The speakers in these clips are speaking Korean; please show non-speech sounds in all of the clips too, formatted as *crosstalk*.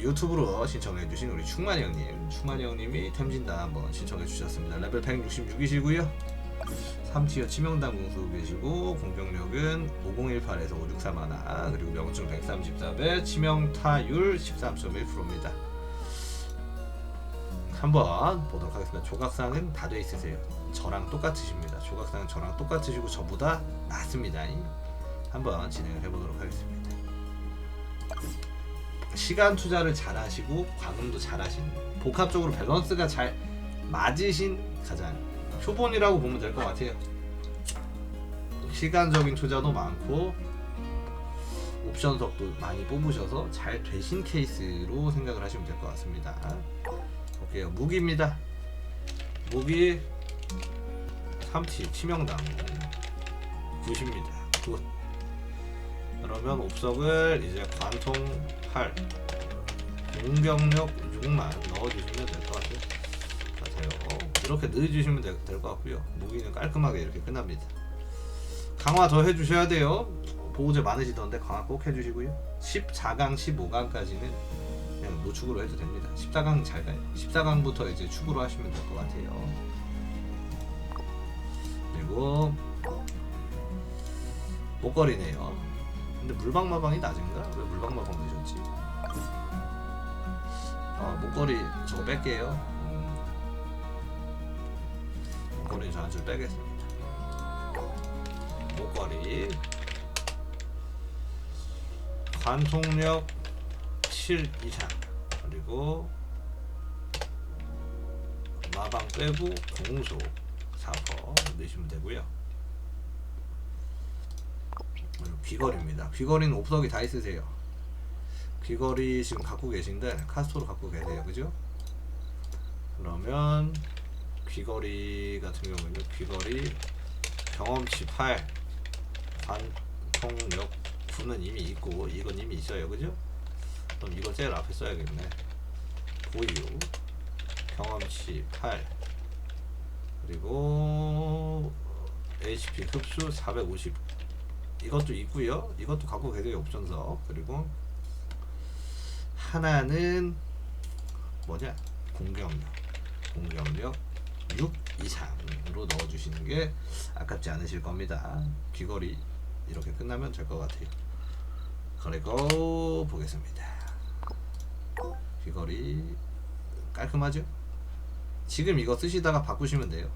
유튜브로 신청해 주신 우리 충만이 형님, 충만이 형님이 템진단 한번 신청해 주셨습니다. 레벨 166이시고요. 3티어 치명당 공수 계시고 공격력은 5018에서 563 그리고 명중 134배 치명타율 13.1%입니다. 한번 보도록 하겠습니다. 조각상은 다 돼 있으세요. 저랑 똑같으십니다. 조각상은 저랑 똑같으시고 저보다 낫습니다. 한번 진행을 해보도록 하겠습니다. 시간 투자를 잘 하시고 과금도 잘 하신 복합적으로 밸런스가 잘 맞으신 가장 표본이라고 보면 될 것 같아요. 시간적인 투자도 많고 옵션석도 많이 뽑으셔서 잘 되신 케이스로 생각을 하시면 될 것 같습니다. 볼게요. 무기입니다. 무기 3티 치명당 9입니다. 굿. 그러면 옵석을 이제 관통 8 공격력 6만 넣어주시면 될것 같아요. 같아요. 이렇게 넣어주시면 될 것 같고요. 무기는 깔끔하게 이렇게 끝납니다. 강화 더 해주셔야 돼요. 보호제 많으시던데 강화 꼭 해주시고요. 14강, 15강까지는 그냥 노축으로 해도 됩니다. 14강 잘 가요. 14강부터 이제 축으로 하시면 될 것 같아요. 그리고 목걸이네요. 근데 물방마방이 낮은가? 왜 물방마방 되셨지? 아 목걸이 저거 뺄게요. 음. 목걸이 저 한 줄 빼겠습니다. 목걸이 관통력 7 이상 그리고 마방 빼고 공소 4퍼 넣으시면 되고요. 그리고 귀걸이입니다. 귀걸이는 옵석이 다 있으세요. 귀걸이 지금 갖고 계신데 카스토로 갖고 계세요, 그죠? 그러면 귀걸이 같은 경우에는 귀걸이 경험치 8 관통력 9는 이미 있고 이건 이미 있어요, 그죠? 그럼 이거 제일 앞에 써야겠네. 보유 경험치 8 그리고 HP 흡수 450 이것도 있고요. 이것도 갖고 계세요 옵션석 그리고 하나는 뭐냐 공격력 공격력 6 이상으로 넣어주시는 게 아깝지 않으실 겁니다. 귀걸이 이렇게 끝나면 될 것 같아요. 그리고 보겠습니다. 귀걸이 깔끔하죠? 지금 이거 쓰시다가 바꾸시면 돼요.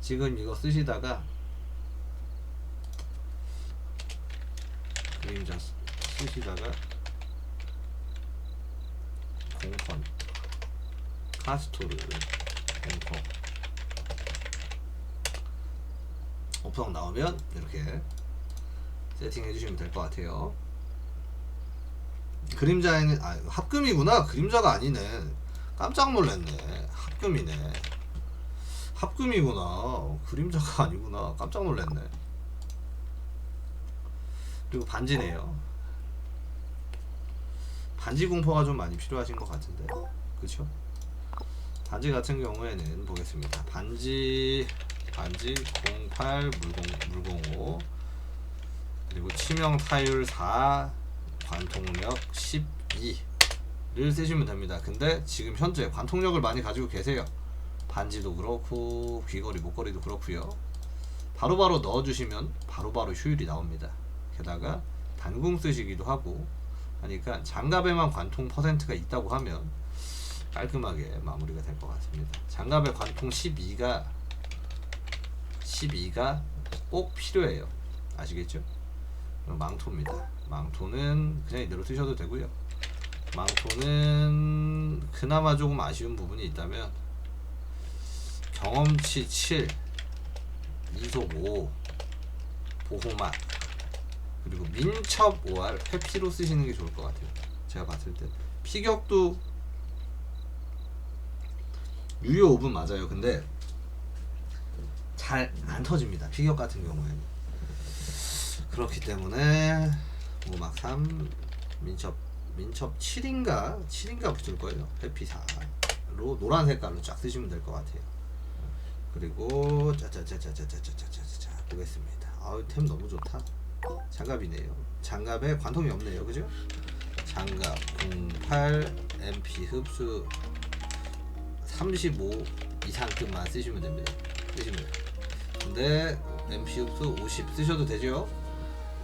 지금 이거 쓰시다가 그림자 쓰- 쓰시다가 공펀 카스토르 공펀 오프성 나오면 이렇게 세팅해 주시면 될 것 같아요. 그림자에는 아 합금이구나. 그림자가 아니네. 깜짝 놀랐네. 합금이네. 합금이구나. 그림자가 아니구나. 깜짝 놀랐네 그리고 반지네요 반지 공포가 좀 많이 필요하신 것 같은데 그쵸 반지 같은 경우에는 보겠습니다 반지 반지 08 물공 물공호 그리고 치명 타율 4 관통력 12를 쓰시면 됩니다. 근데 지금 현재 관통력을 많이 가지고 계세요. 반지도 그렇고 귀걸이 목걸이도 그렇고요. 바로바로 넣어주시면 바로 바로 효율이 나옵니다. 게다가 단궁 쓰시기도 하고 하니까 장갑에만 관통 퍼센트가 있다고 하면 깔끔하게 마무리가 될 것 같습니다. 장갑에 관통 12가 12가 꼭 필요해요. 아시겠죠? 그럼 망토입니다. 망토는 그냥 이대로 쓰셔도 되고요. 망토는 그나마 조금 아쉬운 부분이 있다면 경험치 7, 이속 5, 보호막 그리고 민첩 5할 회피로 쓰시는 게 좋을 것 같아요. 제가 봤을 때 피격도 유효 5분 맞아요. 근데 잘 안 터집니다. 피격 같은 경우에는 그렇기 때문에 오막 3 민첩 민첩 7인가 7인가 붙을 거예요. 해피 4로 노란 색깔로 쫙 쓰시면 될 것 같아요. 그리고 짜자자자자자자자자 보겠습니다. 아우 템 너무 좋다. 장갑이네요. 장갑에 관통이 없네요. 그죠? 장갑 08 MP 흡수 35 이상급만 쓰시면 됩니다. 쓰시면. 근데 MP 흡수 50 쓰셔도 되죠.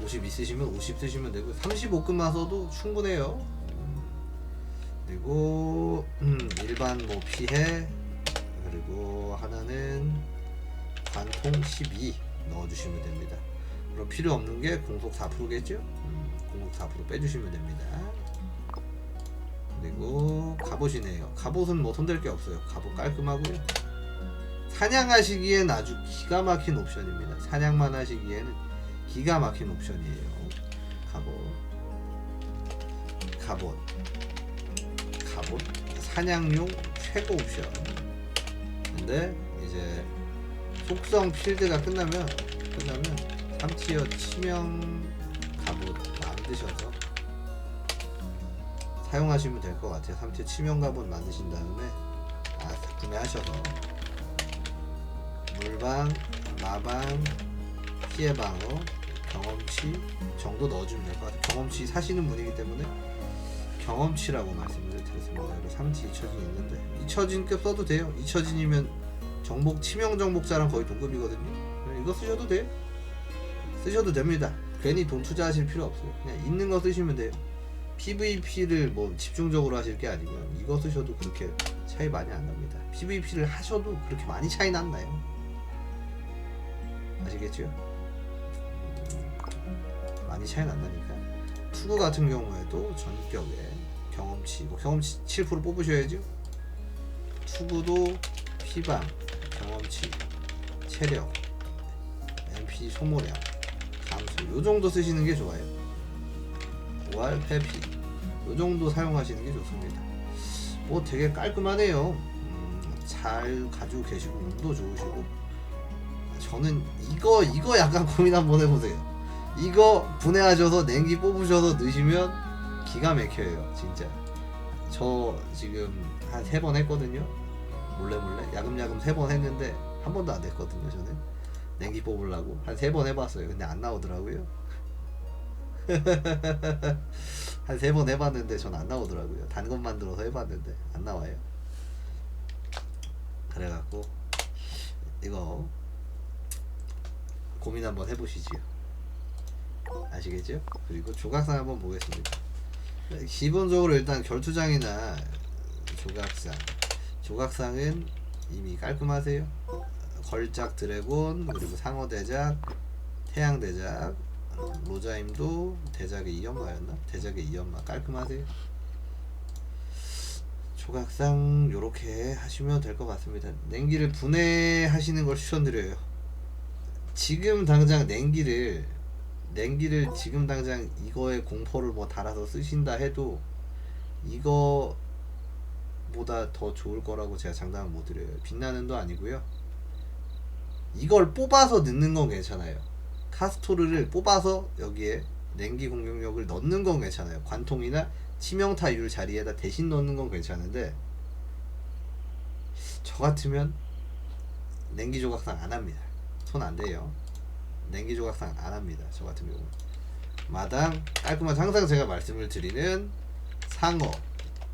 50 있으시면 50 쓰시면 되고 35급만 써도 충분해요. 음. 그리고 음, 일반 뭐 피해 그리고 하나는 관통 12 넣어주시면 됩니다. 그럼 필요 없는 게 공속 4%겠죠? 음, 공속 4% 빼주시면 됩니다. 그리고 갑옷이네요. 갑옷은 뭐 손댈 게 없어요. 갑옷 깔끔하고요. 사냥하시기엔 아주 기가 막힌 옵션입니다. 사냥만 하시기에는 기가 막힌 옵션이에요. 갑옷, 갑옷, 갑옷, 사냥용 최고 옵션. 근데 이제 속성 필드가 끝나면 끝나면 3티어 치명 갑옷 만드셔서 사용하시면 될 것 같아요. 3티어 치명 갑옷 만드신 다음에 아, 구매하셔서 물방, 마방, 피해 방어, 경험치 정도 넣어주면 될 것 같아요. 경험치 사시는 분이기 때문에 경험치라고 말씀을 드렸습니다. 그리고 3티 잊혀진 있는데 잊혀진급 써도 돼요. 잊혀진이면 정복 치명 정복자랑 거의 동급이거든요. 이거 쓰셔도 돼요. 쓰셔도 됩니다. 괜히 돈 투자하실 필요 없어요. 그냥 있는 거 쓰시면 돼요. PVP를 뭐 집중적으로 하실 게 아니면 이거 쓰셔도 그렇게 차이 많이 안 납니다. PVP를 하셔도 그렇게 많이 차이 안 나요. 아시겠죠? 음, 많이 차이 난다니까. 투구 같은 경우에도 전격에 경험치, 뭐 경험치 7% 뽑으셔야죠. 투구도 피방, 경험치, 체력, MP 소모량, 감소 요 정도 쓰시는 게 좋아요. 5할 회피 요 정도 사용하시는 게 좋습니다. 뭐 되게 깔끔하네요. 음, 잘 가지고 계시고 운도 좋으시고 저는 이거 이거 약간 고민 한번 해보세요. 이거 분해하셔서 냉기 뽑으셔서 넣으시면 기가 막혀요 진짜. 저 지금 한 세 번 했거든요. 몰래 몰래 야금야금 세 번 했는데 한 번도 안 됐거든요 저는 냉기 뽑으려고. 한 세 번 해봤어요. 근데 안 나오더라고요. *laughs* 한 세 번 해봤는데 전 안 나오더라고요. 단 것 만들어서 해봤는데 안 나와요. 그래갖고 이거 고민 한번 해보시지요. 아시겠죠? 그리고 조각상 한번 보겠습니다. 기본적으로 일단 결투장이나 조각상. 조각상은 이미 깔끔하세요. 걸작 드래곤 그리고 상어 대작, 태양 대작, 로자임도 대작의 이연마였나? 대작의 이연마 깔끔하세요. 조각상 요렇게 하시면 될 것 같습니다. 냉기를 분해하시는 걸 추천드려요. 지금 당장 냉기를 냉기를 지금 당장 이거에 공포를 뭐 달아서 쓰신다 해도 이거 보다 더 좋을 거라고 제가 장담을 못 드려요. 빛나는도 아니고요. 이걸 뽑아서 넣는 건 괜찮아요. 카스토르를 뽑아서 여기에 냉기 공격력을 넣는 건 괜찮아요. 관통이나 치명타율 자리에다 대신 넣는 건 괜찮은데 저 같으면 냉기 조각상 안 합니다. 손안 대요. 냉기 조각상 안 합니다. 저 같은 경우 마당 깔끔한 항상 제가 말씀을 드리는 상어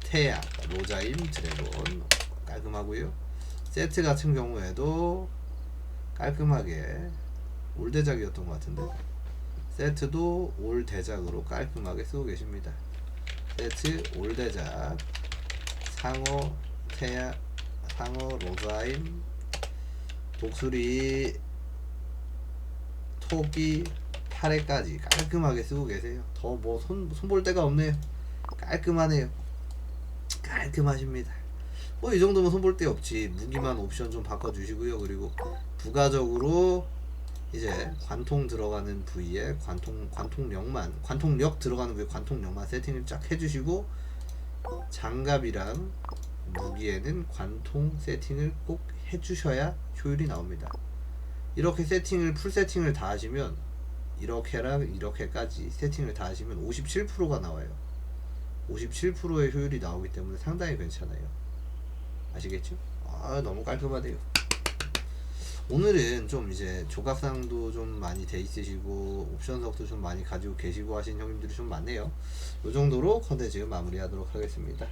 태양, 로자임, 드래곤 깔끔하고요. 세트 같은 경우에도 깔끔하게 올 대작이었던 것 같은데 세트도 올 대작으로 깔끔하게 쓰고 계십니다. 세트 올 대작 상어 태양 상어 로자임 독수리 토끼 파래까지 깔끔하게 쓰고 계세요. 더 뭐 손 손볼 데가 없네요. 깔끔하네요. 깔끔하십니다. 뭐 이 정도면 손볼 데 없지. 무기만 옵션 좀 바꿔주시고요. 그리고 부가적으로 이제 관통 들어가는 부위에 관통 관통력만 관통력 들어가는 부위에 관통력만 세팅을 쫙 해주시고 장갑이랑 무기에는 관통 세팅을 꼭 해주셔야 효율이 나옵니다. 이렇게 세팅을 풀 세팅을 다 하시면 이렇게랑 이렇게까지 세팅을 다 하시면 57%가 나와요. 57%의 효율이 나오기 때문에 상당히 괜찮아요. 아시겠죠? 아 너무 깔끔하대요. 오늘은 좀 이제 조각상도 좀 많이 돼 있으시고 옵션석도 좀 많이 가지고 계시고 하신 형님들이 좀 많네요. 이 정도로 컨텐츠 마무리하도록 하겠습니다.